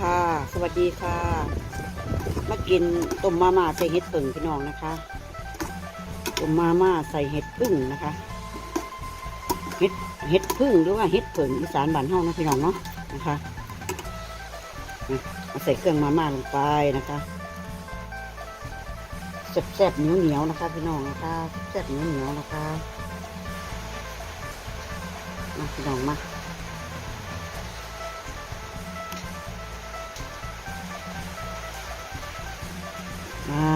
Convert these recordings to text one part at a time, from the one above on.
ค่ะ สวัสดีค่ะ มากินต้มมาม่าใส่เห็ดผึ่งพี่น้องนะคะ ต้มมาม่าใส่เห็ดพึ่งนะคะ เห็ดเห็ดพึ่งหรือว่าเห็ดผึ่งอีสานบ้านเฮานะพี่น้องเนาะนะคะนี่เอาใส่เครื่องมาม่าลงไปนะคะแซ่บๆเหนียวเหนียวๆนะคะ พี่น้องนะคะแซ่บเหนียวเหนียวๆนะคะมาพี่น้องมา อ่า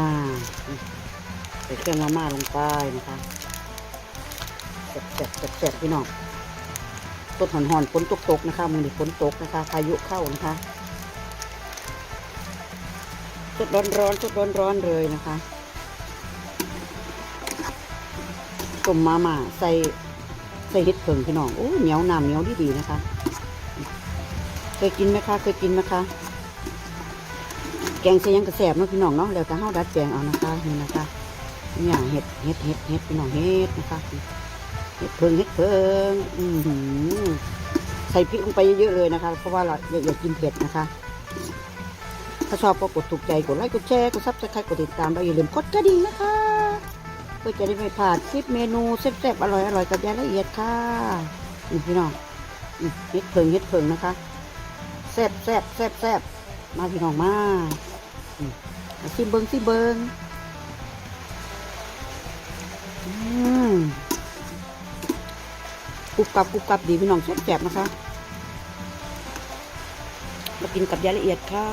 ใส่เครื่องมาม่าลงไปนะคะแซ่บแซ่บแซ่บแซ่บพี่น้องต้นหอนหอนฝนตกตกๆนะคะมือนี้ฝนตกนะคะพายุเข้านะคะสดร้อนร้อนสดร้อนร้อนเลยนะคะต้มมาม่าใส่ใส่เห็ดเผิงพี่น้องโอ้เหนียวน้ำเหนียวดีดีๆนะคะ เคยกินไหมคะ เคยกินไหมคะ แกงเสียงกระแสบเนาะพี่น้องเนาะแล้วแต่เฮาดัดแปลงเอานะคะนี่นะคะเนี่ยเห็ดเห็ดเห็ดเห็ดพี่น้องเห็ดนะคะเห็ดเพิงเห็ดเพิงอือใส่พริกลงไปเยอะๆเลยนะคะ เพราะว่าเราอยากอยากกินเผ็ดนะคะถ้าชอบก็กดถูกใจกดไลค์กดแชร์กดซับสไครต์กดติดตามแล้วอย่าลืมกดกระดิ่งนะคะเพื่อจะได้ไม่พลาดคลิปเมนูแซ่บๆอร่อยๆกับยายละเอียดค่ะนี่พี่น้องเห็ดเพิงเห็ดเพิงนะคะแซ่บแซ่บแซ่บแซ่บมาพี่น้องมา สิเบิงสิเบิงอืมกรุบกรับกรุบกรับดีพี่น้องแซ่บๆนะคะ มากินกับยายละเอียดค่ะ